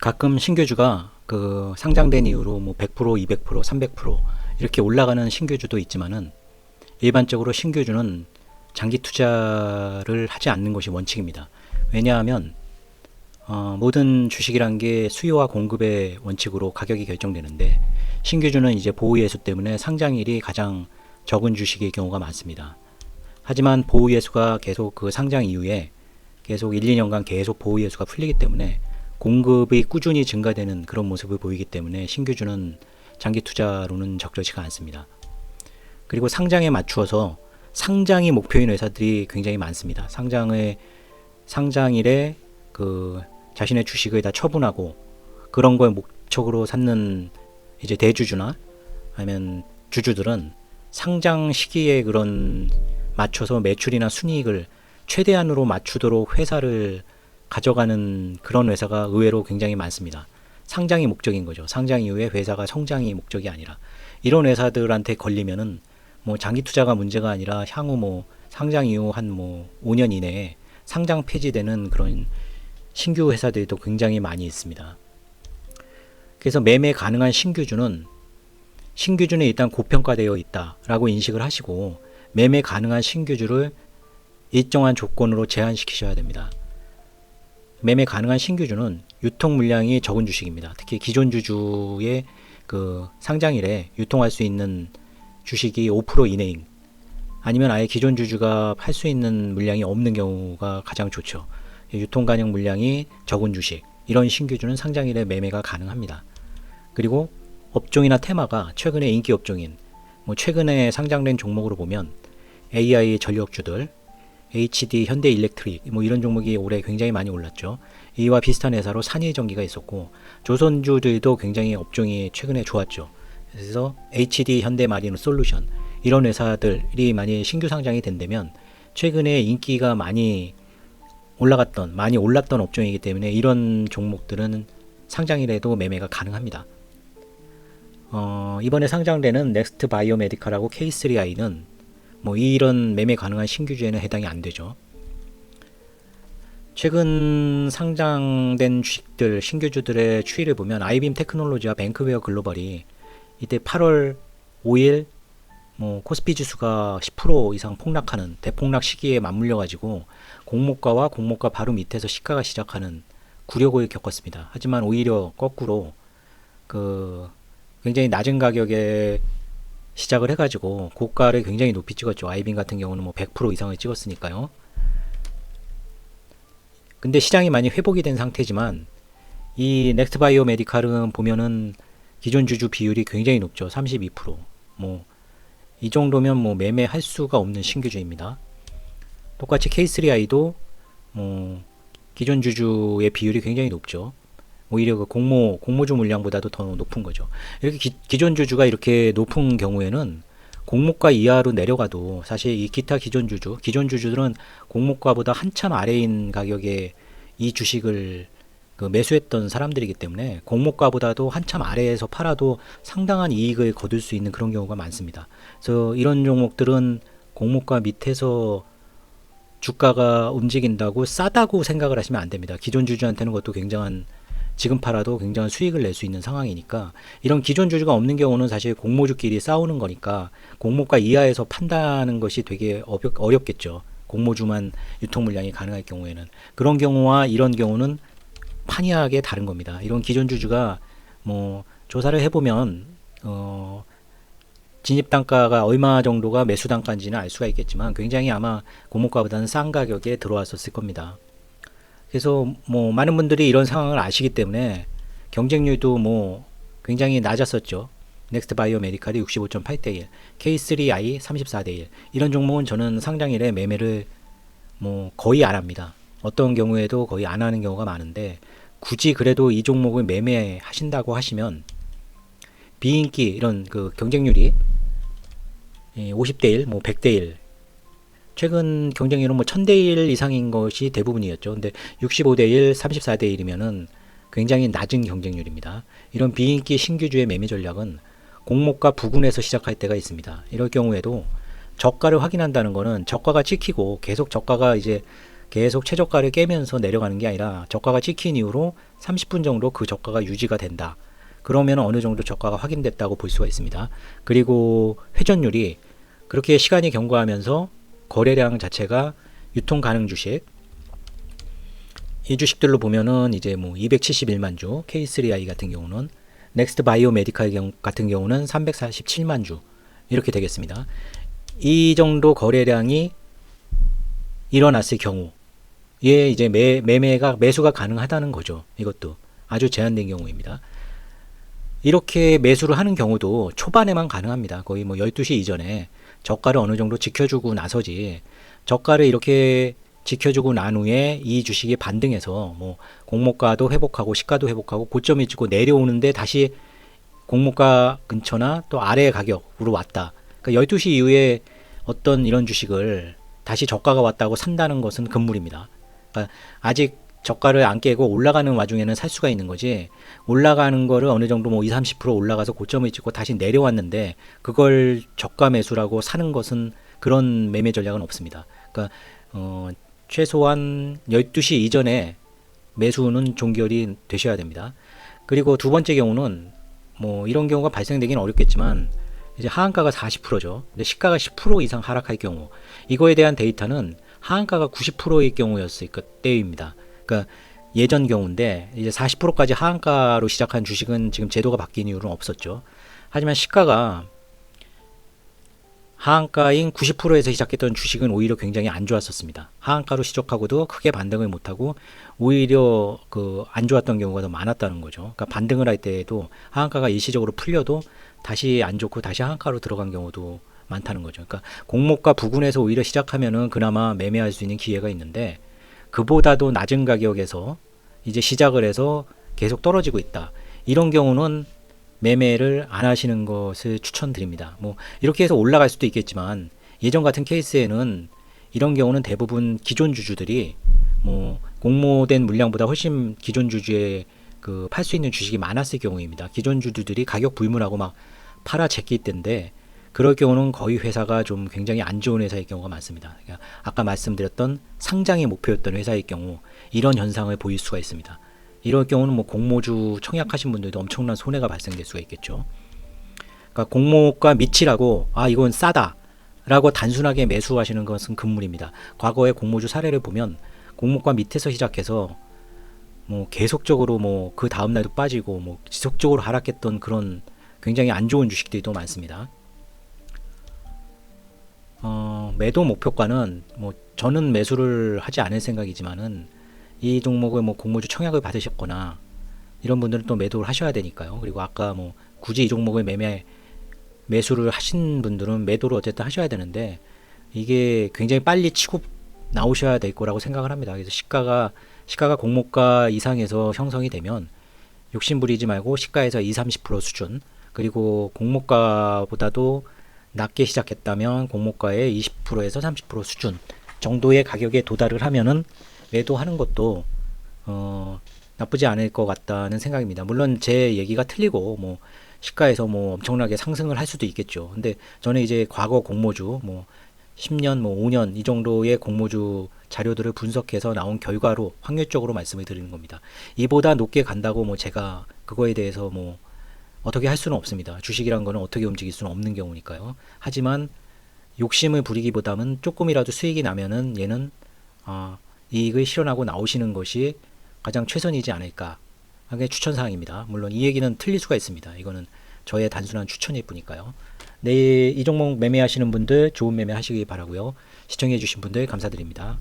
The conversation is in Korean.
가끔 신규주가 그 상장된 이후로 뭐 100%, 200%, 300% 이렇게 올라가는 신규주도 있지만은 일반적으로 신규주는 장기 투자를 하지 않는 것이 원칙입니다. 왜냐하면 어, 모든 주식이란 게 수요와 공급의 원칙으로 가격이 결정되는데 신규주는 이제 보호예수 때문에 상장일이 가장 적은 주식의 경우가 많습니다. 하지만 보호예수가 계속 그 상장 이후에 계속 1, 2년간 계속 보호예수가 풀리기 때문에 공급이 꾸준히 증가되는 그런 모습을 보이기 때문에 신규주는 장기 투자로는 적절치가 않습니다. 그리고 상장에 맞추어서 상장이 목표인 회사들이 굉장히 많습니다. 상장의 상장일에 그 자신의 주식을 다 처분하고 그런 걸 목적으로 삼는 이제 대주주나 아니면 주주들은 상장 시기에 그런 맞춰서 매출이나 순이익을 최대한으로 맞추도록 회사를 가져가는 그런 회사가 의외로 굉장히 많습니다. 상장이 목적인 거죠. 상장 이후에 회사가 성장이 목적이 아니라 이런 회사들한테 걸리면은 뭐 장기 투자가 문제가 아니라 향후 뭐 상장 이후 한 뭐 5년 이내에 상장 폐지되는 그런 신규 회사들도 굉장히 많이 있습니다. 그래서 매매 가능한 신규주는 신규주는 일단 고평가되어 있다라고 인식을 하시고 매매 가능한 신규주를 일정한 조건으로 제한시키셔야 됩니다. 매매 가능한 신규주는 유통 물량이 적은 주식입니다. 특히 기존 주주의 그 상장일에 유통할 수 있는 주식이 5% 이내인 아니면 아예 기존 주주가 팔 수 있는 물량이 없는 경우가 가장 좋죠. 유통 가능 물량이 적은 주식 이런 신규주는 상장일에 매매가 가능합니다. 그리고 업종이나 테마가 최근에 인기 업종인 뭐 최근에 상장된 종목으로 보면 AI 전력주들, HD 현대 일렉트릭 뭐 이런 종목이 올해 굉장히 많이 올랐죠. 이와 비슷한 회사로 산일전기가 있었고 조선주들도 굉장히 업종이 최근에 좋았죠. 그래서 HD 현대 마리노 솔루션 이런 회사들이 많이 신규 상장이 된다면 최근에 인기가 많이 올라갔던 많이 올랐던 업종이기 때문에 이런 종목들은 상장일에도 매매가 가능합니다. 어, 이번에 상장되는 넥스트 바이오메디카라고 K3I는 뭐 이런 매매 가능한 신규주에는 해당이 안 되죠. 최근 상장된 주식들 신규주들의 추이를 보면 아이빔 테크놀로지와 뱅크웨어 글로벌이 이때 8월 5일 뭐 코스피 지수가 10% 이상 폭락하는 대폭락 시기에 맞물려 가지고 공모가와 공모가 바로 밑에서 시가가 시작하는 굴욕을 겪었습니다. 하지만 오히려 거꾸로 그 굉장히 낮은 가격에 시작을 해가지고 고가를 굉장히 높이 찍었죠. 아이빈 같은 경우는 뭐 100% 이상을 찍었으니까요. 근데 시장이 많이 회복이 된 상태지만 이 넥스트 바이오 메디칼은 보면은 기존 주주 비율이 굉장히 높죠. 32%. 뭐 이 정도면 뭐 매매할 수가 없는 신규주입니다. 똑같이 K3I도 뭐 기존 주주의 비율이 굉장히 높죠. 오히려 그 공모 공모주 물량보다도 더 높은 거죠. 이렇게 기, 존 주주가 이렇게 높은 경우에는 공모가 이하로 내려가도 사실 이 기타 기존 주주, 기존 주주들은 공모가보다 한참 아래인 가격에 이 주식을 그 매수했던 사람들이기 때문에 공모가보다도 한참 아래에서 팔아도 상당한 이익을 거둘 수 있는 그런 경우가 많습니다. 그래서 이런 종목들은 공모가 밑에서 주가가 움직인다고 싸다고 생각을 하시면 안 됩니다. 기존 주주한테는 그것도 굉장한 지금 팔아도 굉장한 수익을 낼 수 있는 상황이니까 이런 기존 주주가 없는 경우는 사실 공모주끼리 싸우는 거니까 공모가 이하에서 판다는 것이 되게 어렵, 겠죠 공모주만 유통 물량이 가능할 경우에는 그런 경우와 이런 경우는 판이하게 다른 겁니다. 이런 기존 주주가 뭐 조사를 해보면 어 진입 단가가 얼마 정도가 매수 단가인지는 알 수가 있겠지만 굉장히 아마 공모가보다는 싼 가격에 들어왔었을 겁니다. 그래서 뭐 많은 분들이 이런 상황을 아시기 때문에 경쟁률도 뭐 굉장히 낮았었죠. 넥스트 바이오 메디칼이 65.8대 1, K3I 34대 1. 이런 종목은 저는 상장일에 매매를 뭐 거의 안 합니다. 어떤 경우에도 거의 안 하는 경우가 많은데 굳이 그래도 이 종목을 매매하신다고 하시면 비인기 이런 그 경쟁률이 50대 1, 뭐 100대 1 최근 경쟁률은 뭐 1000대 1 이상인 것이 대부분이었죠. 근데 65대 1, 34대 1이면은 굉장히 낮은 경쟁률입니다. 이런 비인기 신규주의 매매 전략은 공모가 부근에서 시작할 때가 있습니다. 이럴 경우에도 저가를 확인한다는 것은 저가가 찍히고 계속 저가가 이제 계속 최저가를 깨면서 내려가는 게 아니라 저가가 찍힌 이후로 30분 정도 그 저가가 유지가 된다. 그러면 어느 정도 저가가 확인됐다고 볼 수가 있습니다. 그리고 회전율이 그렇게 시간이 경과하면서 거래량 자체가 유통 가능 주식 이 주식들로 보면은 이제 뭐 271만 주 K3i 같은 경우는 넥스트 바이오 메디칼 같은 경우는 347만 주 이렇게 되겠습니다. 이 정도 거래량이 일어났을 경우에 이제 매, 매매가 매수가 가능하다는 거죠. 이것도 아주 제한된 경우입니다. 이렇게 매수를 하는 경우도 초반에만 가능합니다. 거의 뭐 12시 이전에 저가를 어느 정도 지켜주고 나서지 저가를 이렇게 지켜주고 난 후에 이 주식이 반등해서 뭐 공모가도 회복하고 시가도 회복하고 고점이 찍고 내려오는데 다시 공모가 근처나 또 아래 가격으로 왔다. 그러니까 12시 이후에 어떤 이런 주식을 다시 저가가 왔다고 산다는 것은 금물입니다. 그러니까 아직 저가를 안 깨고 올라가는 와중에는 살 수가 있는 거지 올라가는 거를 어느 정도 뭐 20, 30% 올라가서 고점을 찍고 다시 내려왔는데 그걸 저가 매수라고 사는 것은 그런 매매 전략은 없습니다. 그러니까 어, 최소한 12시 이전에 매수는 종결이 되셔야 됩니다. 그리고 두 번째 경우는 뭐 이런 경우가 발생되기는 어렵겠지만 이제 하한가가 40%죠. 근데 시가가 10% 이상 하락할 경우 이거에 대한 데이터는 하한가가 90%의 경우였을 때입니다. 그 러니까 예전 경우인데 이제 40%까지 하한가로 시작한 주식은 지금 제도가 바뀐 이후로는 없었죠. 하지만 시가가 하한가인 90%에서 시작했던 주식은 오히려 굉장히 안 좋았었습니다. 하한가로 시작하고도 크게 반등을 못하고 오히려 그 안 좋았던 경우가 더 많았다는 거죠. 그러니까 반등을 할 때에도 하한가가 일시적으로 풀려도 다시 안 좋고 다시 하한가로 들어간 경우도 많다는 거죠. 그러니까 공모가 부근에서 오히려 시작하면은 그나마 매매할 수 있는 기회가 있는데 그보다도 낮은 가격에서 이제 시작을 해서 계속 떨어지고 있다. 이런 경우는 매매를 안 하시는 것을 추천드립니다. 뭐 이렇게 해서 올라갈 수도 있겠지만 예전 같은 케이스에는 이런 경우는 대부분 기존 주주들이 뭐 공모된 물량보다 훨씬 기존 주주의 그 팔 수 있는 주식이 많았을 경우입니다. 기존 주주들이 가격 불문하고 막 팔아 제낄 때인데 그럴 경우는 거의 회사가 좀 굉장히 안 좋은 회사일 경우가 많습니다. 그러니까 아까 말씀드렸던 상장이 목표였던 회사일 경우 이런 현상을 보일 수가 있습니다. 이럴 경우는 뭐 공모주 청약하신 분들도 엄청난 손해가 발생될 수가 있겠죠. 그러니까 공모가 밑이라고 아 이건 싸다라고 단순하게 매수하시는 것은 금물입니다. 과거의 공모주 사례를 보면 공모가 밑에서 시작해서 뭐 계속적으로 뭐 그 다음 날도 빠지고 뭐 지속적으로 하락했던 그런 굉장히 안 좋은 주식들이 또 많습니다. 어, 매도 목표가는 뭐 저는 매수를 하지 않을 생각이지만은 이 종목을 뭐 공모주 청약을 받으셨거나 이런 분들은 또 매도를 하셔야 되니까요. 그리고 아까 뭐 굳이 이 종목을 매매 매수를 하신 분들은 매도를 어쨌든 하셔야 되는데 이게 굉장히 빨리 치고 나오셔야 될 거라고 생각을 합니다. 그래서 시가가 시가가 공모가 이상에서 형성이 되면 욕심 부리지 말고 시가에서 2, 30% 수준 그리고 공모가보다도 낮게 시작했다면 공모가의 20%에서 30% 수준 정도의 가격에 도달을 하면은 매도하는 것도 어, 나쁘지 않을 것 같다는 생각입니다. 물론 제 얘기가 틀리고 뭐 시가에서 뭐 엄청나게 상승을 할 수도 있겠죠. 근데 저는 이제 과거 공모주 뭐 10년 뭐 5년 이 정도의 공모주 자료들을 분석해서 나온 결과로 확률적으로 말씀을 드리는 겁니다. 이보다 높게 간다고 뭐 제가 그거에 대해서 뭐 어떻게 할 수는 없습니다. 주식이란 거는 어떻게 움직일 수는 없는 경우니까요. 하지만 욕심을 부리기보다는 조금이라도 수익이 나면은 얘는 아, 이익을 실현하고 나오시는 것이 가장 최선이지 않을까 하게 추천 사항입니다. 물론 이 얘기는 틀릴 수가 있습니다. 이거는 저의 단순한 추천일 뿐이니까요. 네, 이 종목 매매하시는 분들 좋은 매매 하시기 바라고요. 시청해 주신 분들 감사드립니다.